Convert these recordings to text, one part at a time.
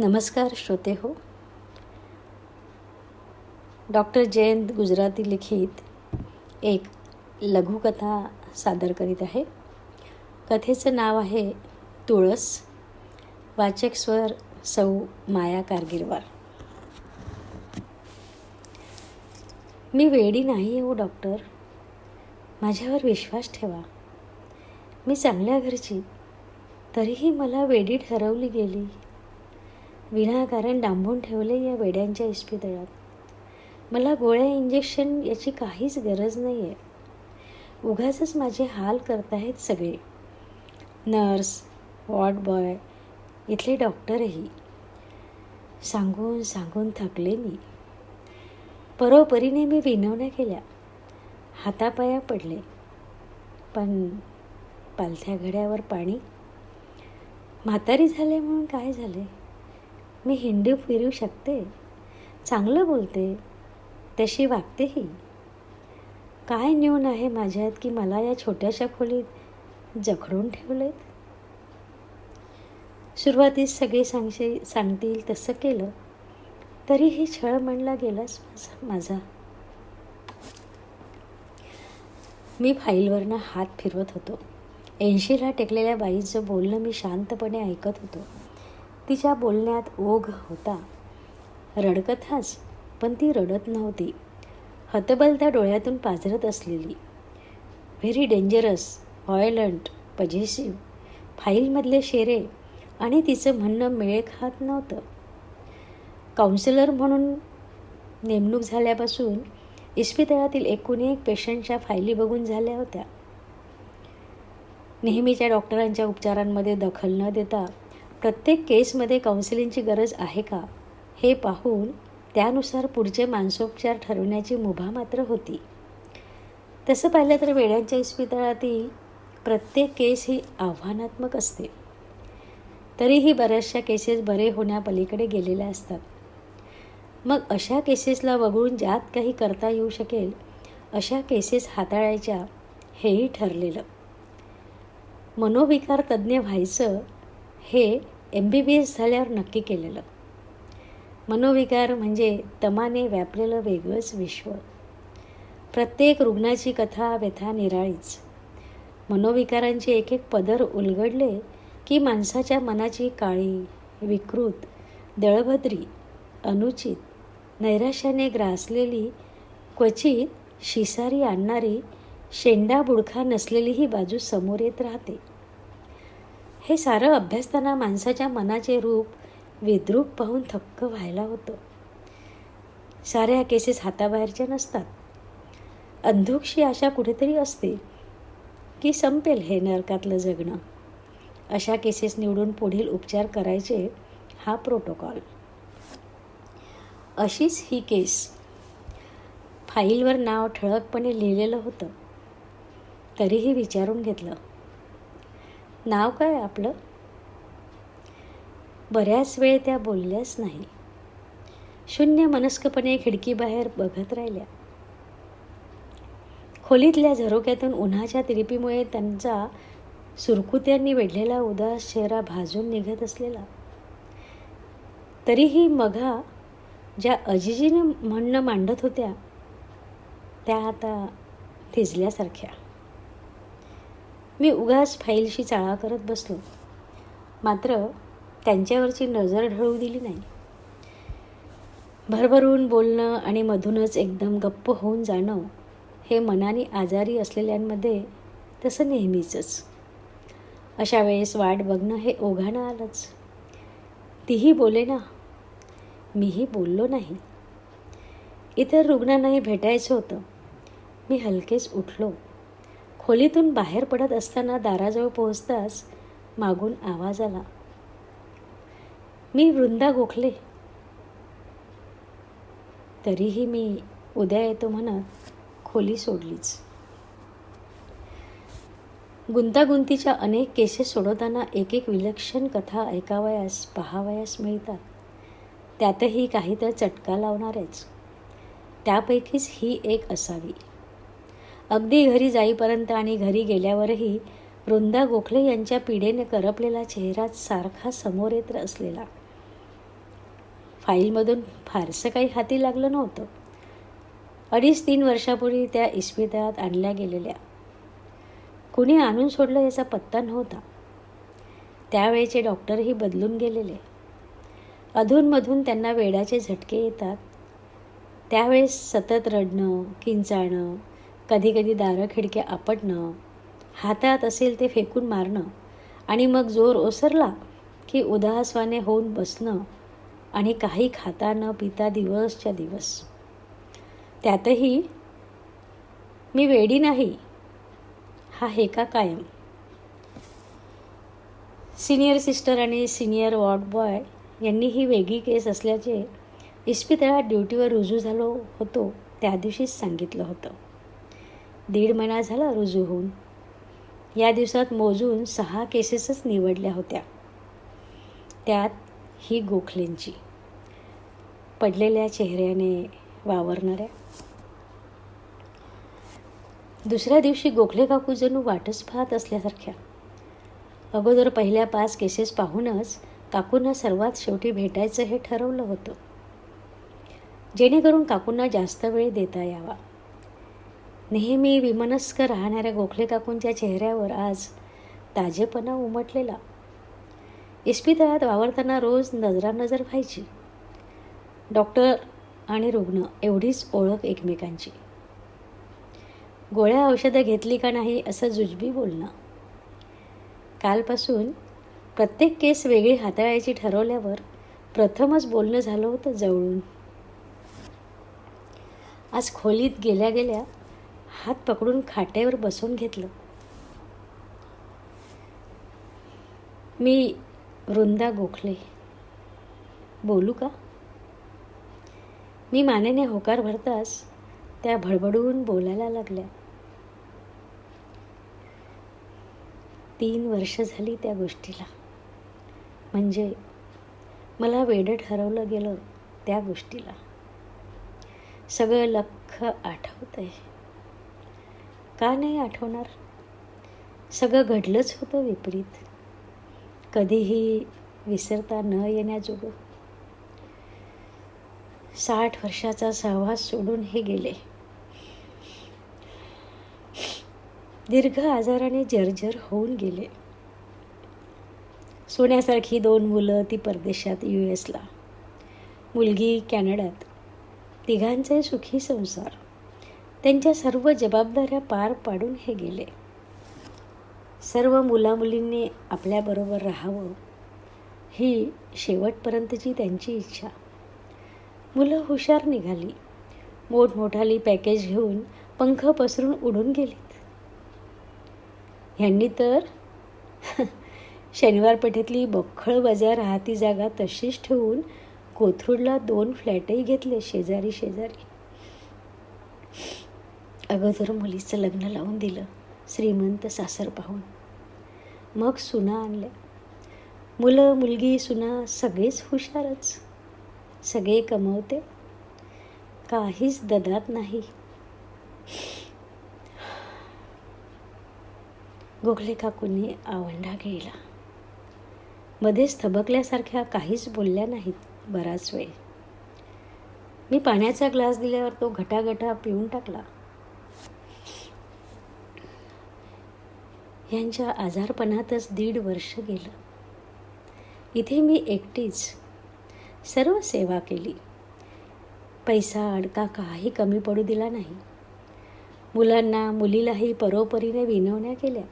नमस्कार श्रोते हो। डॉक्टर जयंत गुजराती लिखित एक लघुकथा सादर करीत आहे. कथेचं नाव आहे तुळस वाचक स्वर सौ माया कारगिरवार. मी वेडी नाही हो डॉक्टर. माझ्यावर विश्वास ठेवा. मी चांगल्या घरची. तरीही मला वेडी ठरवली गेली. विनाकारण डांबून ठेवले या वेड्यांच्या इस्पितळात. मला गोळ्या इंजेक्शन याची काहीच गरज नाही आहे उगाचच माझे हाल करताहेत सगळे. नर्स वॉर्ड बॉय इथले डॉक्टरही. सांगून सांगून थकले मी. परोपरीने मी विनवण्या केल्या. हातापाया पडले. पण पालथ्या घड्यावर पाणी? म्हातारी झाले म्हणून काय झाले? मी हिंडी फिरू शकते? चांगलं बोलते. तशी वागतेही काय न्यून आहे माझ्यात की मला या छोट्याशा खोलीत जखडून ठेवलेत? सुरुवातीस सगळे सांगशे सांगतील तसं केलं. तरी हे छळ म्हणला गेलाच माझा माझा. मी फाईलवरनं हात फिरवत होतो. ऐंशीला टेकलेल्या बाईचं बोलणं मी शांतपणे ऐकत होतो. तिच्या बोलण्यात ओघ होता. रडकथाच पण ती रडत नव्हती. हतबलत्या डोळ्यातून पाझरत असलेली. व्हेरी डेंजरस व्हायलंट पजेसिव्ह फाईलमधले शेरे आणि तिचं म्हणणं मेळ खात नव्हतं. काउन्सिलर म्हणून नेमणूक झाल्यापासून इस्पितळातील एकूण एक पेशंटच्या फायली बघून झाल्या होत्या. नेहमीच्या डॉक्टरांच्या उपचारांमध्ये दखल न देता प्रत्येक केसमध्ये काउन्सिलिंगची गरज आहे का? हे पाहून त्यानुसार पुढचे मानसोपचार ठरवण्याची मुभा मात्र होती. तसं पाहिलं तर वेड्यांच्या इस्पितळातील प्रत्येक केस ही आव्हानात्मक असते. तरीही बऱ्याचशा केसेस बरे होण्यापलीकडे गेलेल्या असतात. मग अशा केसेसला वगळून ज्यात काही करता येऊ शकेल अशा केसेस हाताळायच्या हेही ठरलेलं. मनोविकार तज्ज्ञ व्हायचं हे एम बी बी एस झाल्यावर नक्की केलेलं. मनोविकार म्हणजे तमाने व्यापलेलं वेगळंच विश्व. प्रत्येक रुग्णाची कथा व्यथा निराळीच. मनोविकारांचे एक एक पदर उलगडले की माणसाच्या मनाची काळी विकृत दळभद्री अनुचित नैराश्याने ग्रासलेली क्वचित शिसारी आणणारी शेंडा बुडखा नसलेली ही बाजू समोर येत राहते. हे सारं अभ्यासताना माणसाच्या मनाचे रूप विद्रूप पाहून थक्क व्हायला होतं. साऱ्या केसेस हाताबाहेरच्या नसतात. अंधुकशी आशा कुठेतरी असते की संपेल हे नरकातलं जगणं. अशा केसेस निवडून पुढील उपचार करायचे हा प्रोटोकॉल. अशीच ही केस. फाईलवर नाव ठळकपणे लिहिलेलं होतं. तरीही विचारून घेतलं. नाव काय आपलं? बऱ्याच वेळ त्या बोलल्याच नाही. शून्य मनस्कपणे खिडकीबाहेर बघत राहिल्या. खोलीतल्या झरोक्यातून उन्हाच्या तिरपीमुळे त्यांचा सुरकुत्यांनी वेढलेला उदास चेहरा भाजून निघत असलेला. तरीही मघा ज्या अजिजीने म्हणणं मांडत होत्या त्या आता थिजल्यासारख्या. मी उगाच फाईलशी चाळा करत बसलो. मात्र त्यांच्यावरची नजर ढळू दिली नाही. भरभरून बोलणं आणि मधूनच एकदम गप्प होऊन जाणं हे मनाने आजारी असलेल्यांमध्ये तसं नेहमीचंच. अशा वेळेस वाट बघणं हे ओघानं आलंच. तीही बोले ना. मीही बोललो नाही. इतर रुग्णांनाही भेटायचं होतं. मी हलकेच उठलो. खोलीतून बाहेर पडत असताना दाराजवळ पोहोचताच मागून आवाज आला. मी वृंदा गोखले. तरीही मी उद्या येतो म्हणत खोली सोडलीच. गुंतागुंतीच्या अनेक केसेस सोडवताना एक एक विलक्षण कथा ऐकावयास पहावयास मिळतात. त्यातही काही तर चटका लावणारेच. त्यापैकीच ही एक असावी. अगदी घरी जाईपर्यंत आणि घरी गेल्यावरही वृंदा गोखले यांच्या पिढेने करपलेला चेहरा सारखा समोर येत असलेला. फाईलमधून फारसं काही हाती लागलं नव्हतं. अडीच तीन वर्षापूर्वी त्या इस्पितळात आणल्या गेलेल्या. कुणी आणून सोडलं याचा पत्ता नव्हता. त्यावेळेचे डॉक्टरही बदलून गेलेले. अधूनमधून त्यांना वेडाचे झटके येतात. त्यावेळेस सतत रडणं किंचाळणं कधीकधी दारं खिडक्या आपटणं हातात असेल ते फेकून मारणं आणि मग जोर ओसरला की उदासवाने होऊन बसणं आणि काही खाता न पिता दिवसच्या दिवस. त्यातही मी वेडी नाही. हा हे का कायम. सिनियर सिस्टर आणि सिनियर वॉर्ड बॉय यांनी ही वेगळी केस असल्याचे इस्पितळात ड्युटीवर रुजू झालो होतो त्या दिवशीच सांगितलं होतं. दीड महिना झाला रुजू होऊन. या दिवसात मोजून सहा केसेसच निवडल्या होत्या. त्यात ही गोखलेंची. पडलेल्या चेहऱ्याने वावरणाऱ्या. दुसऱ्या दिवशी गोखले काकू जणू वाटच पाहत असल्यासारख्या. अगोदर पहिल्या पाच केसेस पाहूनच काकूंना सर्वात शेवटी भेटायचं हे ठरवलं होतं. जेणेकरून काकूंना जास्त वेळ देता यावा. नेहमी विमनस्क राहणाऱ्या गोखले काकूंच्या चेहऱ्यावर आज ताजेपणा उमटलेला. इस्पितळात वावरताना रोज नजरानजर व्हायची. डॉक्टर आणि रुग्ण एवढीच ओळख एकमेकांची. गोळ्या औषधं घेतली का नाही असं जुजबी बोलणं. कालपासून प्रत्येक केस वेगळी हाताळायची ठरवल्यावर प्रथमच बोलणं झालं होतं जवळून. आज खोलीत गेल्या गेल्या हात पकडून खाट्यावर बसून घेतलं. मी वृंदा गोखले. बोलू का? मी मानेने होकार भरताच त्या भडबडून बोलायला लागल्या. तीन वर्ष झाली त्या गोष्टीला. म्हणजे मला वेडं ठरवलं गेलं त्या गोष्टीला. सगळं लख आठवत आहे का नाही आठवणार? सगळं घडलंच होतं विपरीत. कधीही विसरता न येण्याजोगं. साठ वर्षाचा सहवास सोडून हे गेले. दीर्घ आजाराने जर्जर होऊन गेले. सोन्यासारखी दोन मुलं ती परदेशात यू एसला. मुलगी कॅनडात. तिघांचे सुखी संसार. त्यांच्या सर्व जबाबदाऱ्या पार पाडून हे गेले. सर्व मुलामुलींनी आपल्याबरोबर राहावं ही शेवटपर्यंतची त्यांची इच्छा. मुलं हुशार निघाली. मोठमोठाली पॅकेज घेऊन पंख पसरून उडून गेलीत. ह्यांनी तर शनिवार पेठेतली बख्खळ बाजार राहती जागा तशीच ठेवून कोथरूडला दोन फ्लॅटही घेतले शेजारी शेजारी. अगोदर मुलीचं लग्न लावून दिलं श्रीमंत सासर पाहून. मग सुना आणल्या. मुलं मुलगी सुना सगळेच हुशारच. सगळे कमवते. काहीच ददात नाही. गोखले काकूंनी आवंढा घेला मध्येच थबकल्यासारख्या काहीच बोलल्या नाहीत बराच वेळ. मी पाण्याचा ग्लास दिल्यावर तो घटाघटा पिऊन टाकला. यांच्या आजारपणातच दीड वर्ष गेलं. इथे मी एकटीच सर्व सेवा केली. पैसा अडका काही कमी पडू दिला नाही. मुलांना मुलीलाही परोपरीने विनवण्या केल्या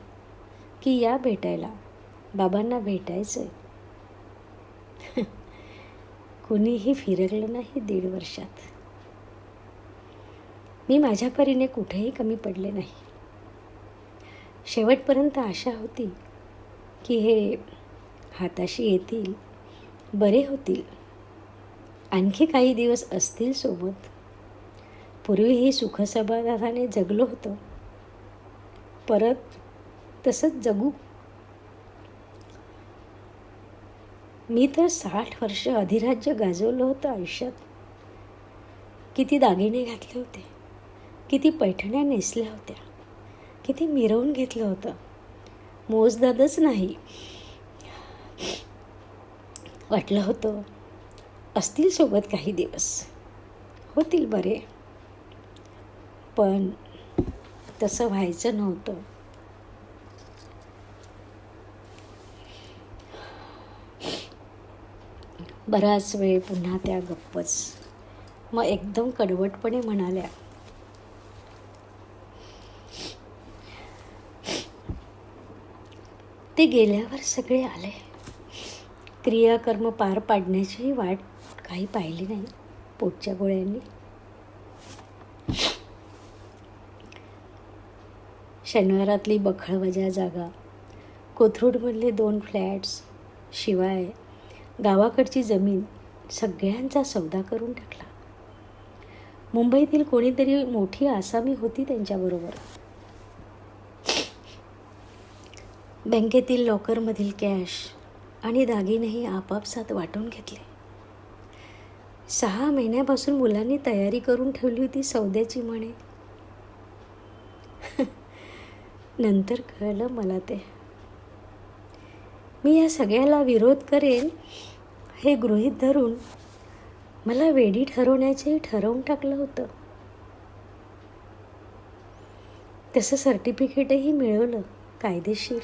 की या भेटायला बाबांना भेटायचं कुणीही फिरकलं नाही दीड वर्षात. मी माझ्या परीने कुठेही कमी पडले नाही. शेवटपर्यंत आशा होती की हे हाताशी येतील बरे होतील. आणखी काही दिवस असतील सोबत. पूर्वीही सुखसमाधानाने जगलो होतं. परत तसंच जगू. मी तर साठ वर्ष अधिराज्य गाजवलं होतं आयुष्यात. किती दागिने घातले होते. किती पैठण्या नेसल्या होत्या. किती मिरवून घेतलं होतं. मोजदादच नाही. वाटलं होतं असतील सोबत काही दिवस. होतील बरे. पण तसं व्हायचं नव्हतं. बराच वेळ पुन्हा त्या गप्पच. मग एकदम कडवटपणे म्हणाल्या ते गेल्यावर सगळे आले. क्रियाकर्म पार पाडण्याची वाट काही पाहिली नाही पोटच्या गोळ्यांनी. शनिवारातली बखळवजा जागा. कोथरूडमधले दोन फ्लॅट्स शिवाय गावाकडची जमीन सगळ्यांचा सौदा करून टाकला. मुंबईतील कोणीतरी मोठी आसामी होती त्यांच्याबरोबर. बँकेतील लॉकरमधील कॅश आणि दागिनेही आपापसात वाटून घेतले. सहा महिन्यापासून मुलांनी तयारी करून ठेवली होती सौद्याची म्हणे. नंतर कळलं मला ते. मी या सगळ्याला विरोध करेन हे गृहीत धरून मला वेडी ठरवण्याचेही ठरवून टाकलं होतं. तसं सर्टिफिकेटही मिळवलं कायदेशीर.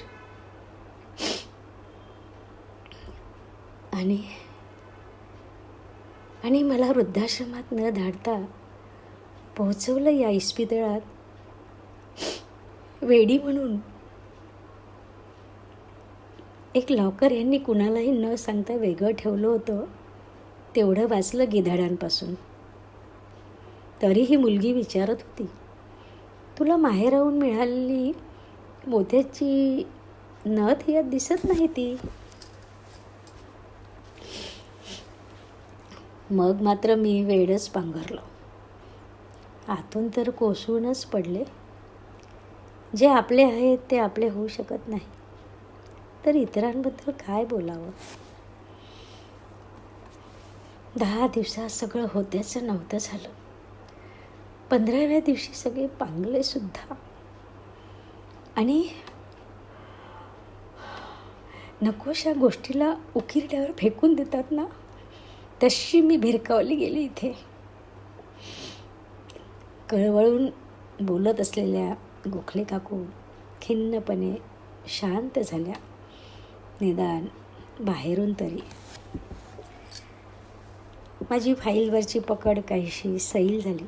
आणि आणि मला वृद्धाश्रमात न धाडता पोहोचवलं या इस्पितळात वेडी म्हणून एक लॉकर यांनी कुणालाही न सांगता वेगळं ठेवलं होतं तेवढं वाचलं गिधाडांपासून. तरीही मुलगी विचारत होती तुला माहेर राहून मिळालेली मोत्याची नथ यात दिसत नाही ती? मग मात्र मी वेडच पांघरलो. आतून तर कोसळूनच पडले. जे आपले आहेत ते आपले होऊ शकत नाही. तर इतरांबद्दल काय बोलावं? दहा दिवसात सगळं होत्याचं नव्हतं झालं. पंधराव्या दिवशी सगळे पांगले सुद्धा. आणि नकोशा गोष्टीला उकिरड्यावर फेकून देतात ना? तशी मी भिरकावली गेली इथे. कळवळून बोलत असलेल्या गोखले काकू खिन्नपणे शांत झाल्या. निदान बाहेरून तरी. माझी फाईलवरची पकड काहीशी सैल झाली.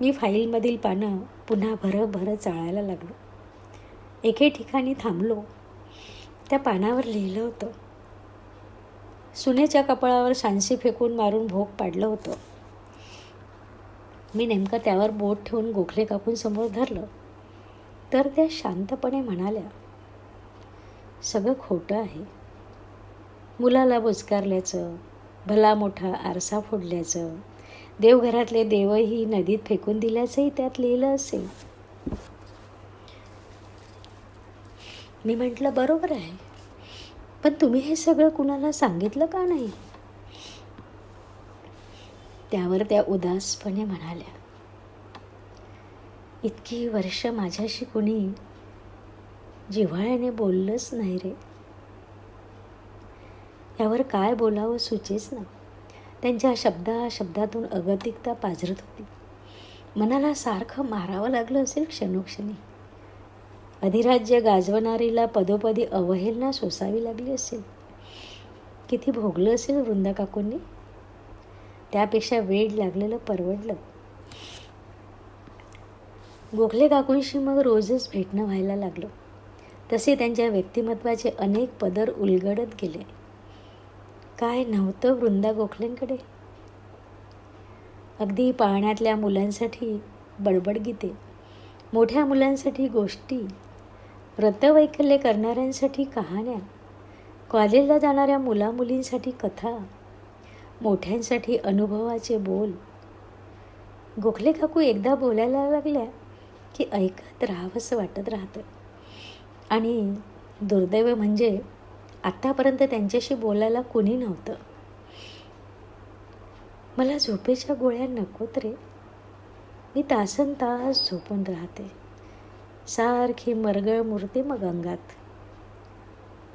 मी फाईलमधील पानं पुन्हा भरं भरं चाळायला लागलो. एके ठिकाणी थांबलो. त्या पानावर लिहिलं होतं सुनेच्या कपाळावर सांसी फेकून मारून भोग पाडलं होतं. मी नेमकं त्यावर बोट ठेवून गोखले काकून समोर धरलं. तर त्या शांतपणे म्हणाल्या सगळं खोटं आहे. मुलाला बुचकारल्याचं भला मोठा आरसा फोडल्याचं देवघरातले देवही नदीत फेकून दिल्याचंही त्यात लिहिलं असेल. मी म्हटलं बरोबर आहे. पण तुम्ही हे सगळं कुणाला सांगितलं का नाही? त्यावर त्या उदासपणे म्हणाल्या इतकी वर्ष माझ्याशी कुणी जिव्हाळ्याने बोललंच नाही रे. यावर काय बोलावं सुचेच ना. त्यांच्या शब्दा शब्दातून अगतिकता पाझरत होती. मनाला सारखं मारावं लागलं असेल क्षणोक्षणी. अधिराज्य गाजवणारीला पदोपदी अवहेलना सोसावी लागली असेल. किती भोगलं असेल वृंदा काकूंनी? त्यापेक्षा वेळ लागलेलं परवडलं. गोखले काकूंशी मग रोजच भेटणं व्हायला लागलं. तसे त्यांच्या व्यक्तिमत्वाचे अनेक पदर उलगडत गेले. काय नव्हतं वृंदा गोखलेंकडे? अगदी पाळण्यातल्या मुलांसाठी बडबड गीते मोठ्या मुलांसाठी गोष्टी व्रतवैकल्य करणाऱ्यांसाठी कहाण्या कॉलेजला जाणाऱ्या मुलामुलींसाठी कथा मोठ्यांसाठी अनुभवाचे बोल. गोखले काकू एकदा बोलायला लागल्या की ऐकत राहावंसं वाटत राहतं. आणि दुर्दैव म्हणजे आत्तापर्यंत त्यांच्याशी बोलायला कोणी नव्हतं. मला झोपेच्या गोळ्या नकोत रे. मी तासन तास झोपून राहते. सारखी मरगळ मूर्ती मग अंगात.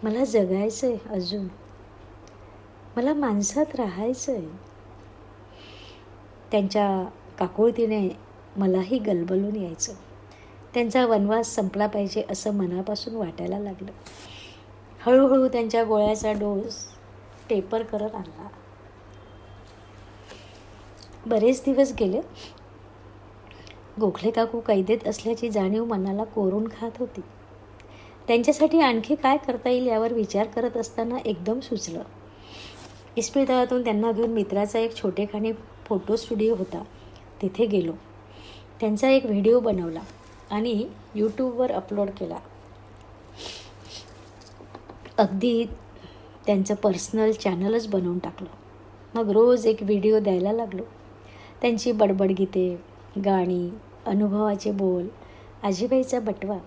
मला जगायचं आहे अजून. मला माणसात राहायचं आहे त्यांच्या काकुळतीने मलाही गलबलून यायचं. त्यांचा वनवास संपला पाहिजे असं मनापासून वाटायला लागलं. हळूहळू त्यांच्या गोळ्याचा डोस टेपर करत आणला. बरेच दिवस गेले गोखले काकू कैदेत असल्याची जाणीव मनाला कोरून खात होती. त्यांच्यासाठी आणखी काय करता येईल यावर विचार करत असताना एकदम सुचलं. इस्पितळातून त्यांना घेऊन मित्राचा एक छोटेखानी फोटो स्टुडिओ होता. तिथे गेलो. त्यांचा एक व्हिडिओ बनवला आणि यूट्यूबवर अपलोड केला. अगदी त्यांचं पर्सनल चॅनलच बनवून टाकलं. मग रोज एक व्हिडिओ द्यायला लागलो. त्यांची बडबडगीते गाणी अनुभवाचे बोल आजीबाईचा बटवा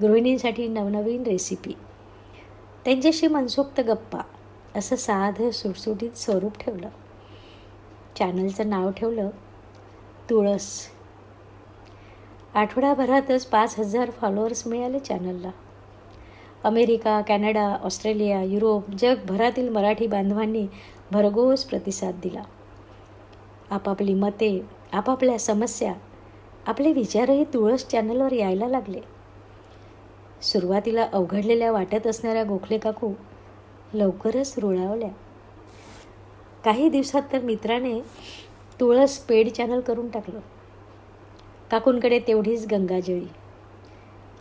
गृहिणींसाठी नवनवीन रेसिपी त्यांच्याशी मनसोक्त गप्पा असं साधं सुटसुटीत स्वरूप ठेवलं. चॅनलचं नाव ठेवलं तुळस. आठवड्याभरातच पाच हजार फॉलोअर्स मिळाले चॅनलला अमेरिका कॅनडा ऑस्ट्रेलिया युरोप जगभरातील मराठी बांधवांनी भरघोस प्रतिसाद दिला. आपापली मते आपापल्या समस्या आपले विचारही तुळस चॅनलवर यायला लागले. सुरुवातीला अवघडलेल्या वाटत असणाऱ्या गोखले काकू लवकरच रुळावल्या. काही दिवसात तर मित्राने तुळस पेड चॅनल करून टाकलं. काकूंकडे तेवढीच गंगाजळी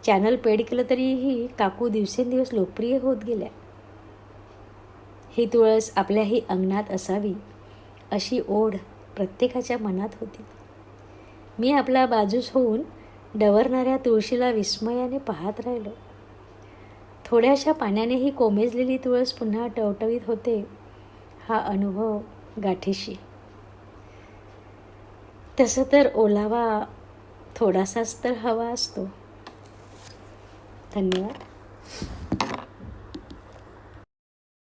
चॅनल पेड केलं तरीही काकू दिवसेंदिवस लोकप्रिय होत गेल्या. ही तुळस आपल्याही अंगणात असावी अशी ओढ प्रत्येकाच्या मनात होती. मी आपला बाजूस होऊन डवरणाऱ्या तुळशीला विस्मयाने पाहत राहिलो. थोड्याशा पाण्यानेही कोमेजलेली तुळस पुन्हा टवटवीत होते हा अनुभव गाठीशी. तसं तर ओलावा थोडासाच तर हवा असतो. धन्यवाद.